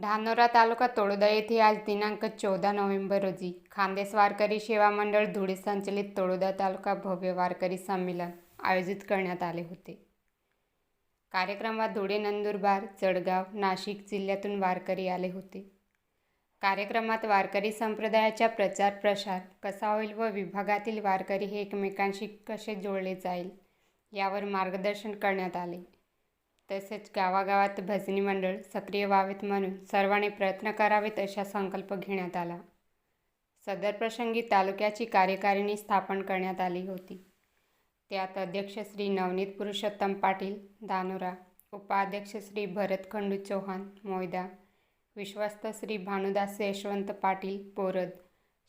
धानोरा तालुका तोडोदा येथे आज दिनांक चौदा नोव्हेंबर रोजी खानदेश वारकरी सेवा मंडळ धुळे संचलित तोडोदा तालुका भव्य वारकरी संमेलन आयोजित करण्यात आले होते. कार्यक्रमात धुळे नंदुरबार जळगाव नाशिक जिल्ह्यातून वारकरी आले होते. कार्यक्रमात वारकरी संप्रदायाचा प्रचार प्रसार कसा होईल व विभागातील वारकरी हे एकमेकांशी कसे जोडले जाईल यावर मार्गदर्शन करण्यात आले. तसेच गावागावात भजनी मंडळ सक्रिय व्हावेत म्हणून सर्वांनी प्रयत्न करावेत असा संकल्प घेण्यात आला. सदर प्रसंगी तालुक्याची कार्यकारिणी स्थापन करण्यात आली होती. त्यात अध्यक्ष श्री नवनीत पुरुषोत्तम पाटील दानोरा उपाध्यक्ष श्री भरत खंडू चौहान मोयदा विश्वस्त श्री भानुदास यशवंत पाटील बोरद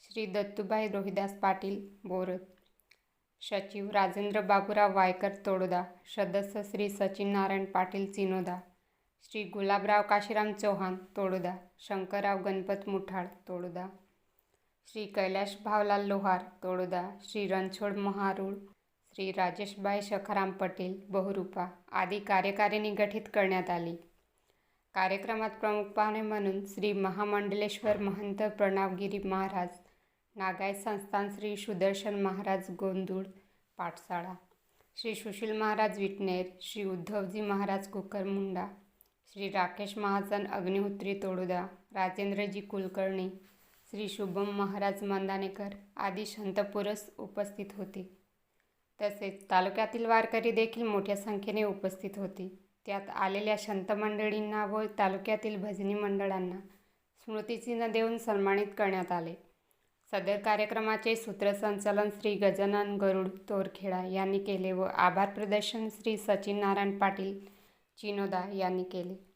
श्री दत्तूभाई रोहिदास पाटील बोरद सचिव राजेंद्र बाबूराव वायकर तोडोदा सदस्य श्री सचिन नारायण पाटील चिनोदा श्री गुलाबराव काशीराम चौहान तोडोदा शंकरराव गणपत मुठाळ तोडोदा श्री कैलाश भावलाल लोहार तोडोदा श्री रणछोड महारूळ श्री राजेशबाई सखाराम पटेल बहुरूपा आदी कार्यकारिणी गठीत करण्यात आली. कार्यक्रमात प्रमुख पाहुणे म्हणून श्री महामंडलेश्वर महंत प्रणवगिरी महाराज नागाय संस्थान श्री सुदर्शन महाराज गोंदूळ पाठशाळा श्री सुशील महाराज विटनेर श्री उद्धवजी महाराज कुकरमुंडा श्री राकेश महाजन अग्निहोत्री तोडुदा राजेंद्रजी कुलकर्णी श्री शुभम महाराज मंदानेकर आदी संतपुरुष उपस्थित होते. तसेच तालुक्यातील वारकरी देखील मोठ्या संख्येने उपस्थित होते. त्यात आलेल्या संत मंडळींना व तालुक्यातील भजनी मंडळांना स्मृतिचिन्ह देऊन सन्मानित करण्यात आले. सदर कार्यक्रमाचे सूत्रसंचालन श्री गजानन गरुड तोरखेडा यांनी केले व आभार प्रदर्शन श्री सचिन नारायण पाटील चिनोदा यांनी केले.